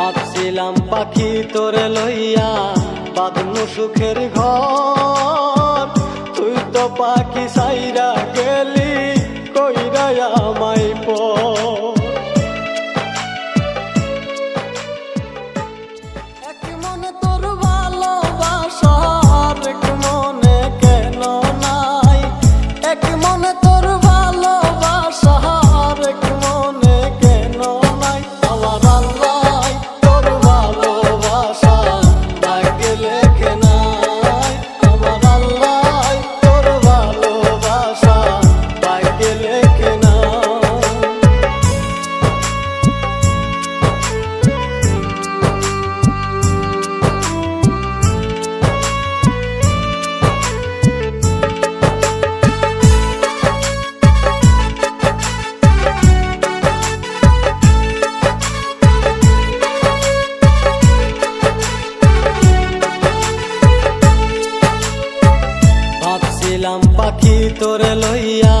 ভাবছিলাম পাখি তোরে লইয়া বাঁধনু সুখের ঘর। তুই তো পাখি সাইরা গেলি, কইরা আমায় পর। ভাবছিলাম পাখি তোরে লইয়া,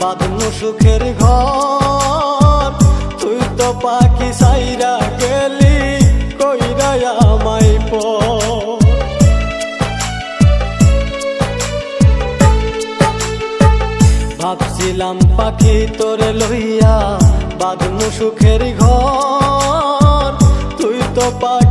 বাঁধনু সুখের ঘর। তুই তো পাখি সাইরা গেলি, কইরা আমায় পর। ভাবছিলাম পাখি তোরে লইয়া, বাঁধনু সুখের ঘর। তুই তো পাখি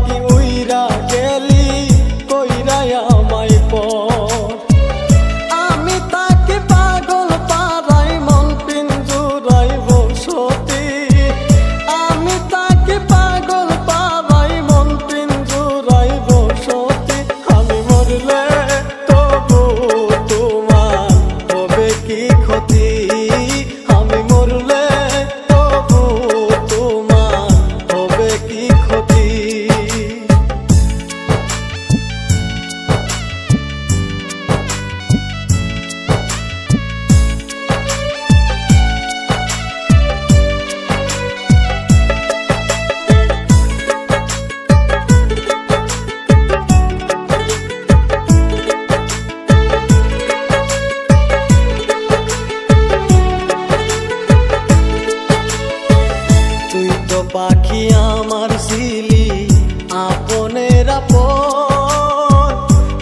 আপন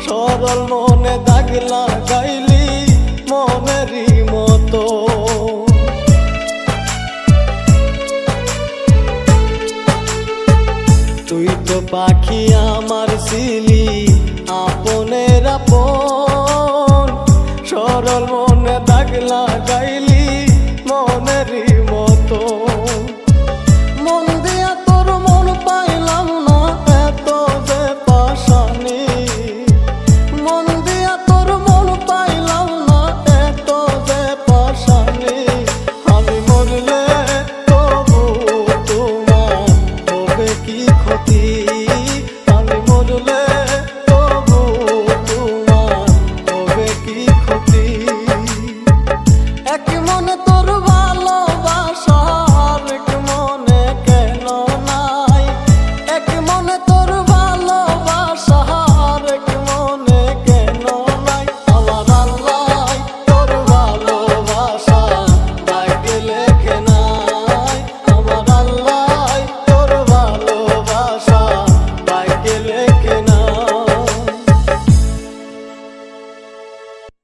সরল মনে দাগ লাগাইলি মনেরই মতো। তুই তো পাখি আমার ছিলি, আপনের আপন। সরল মনে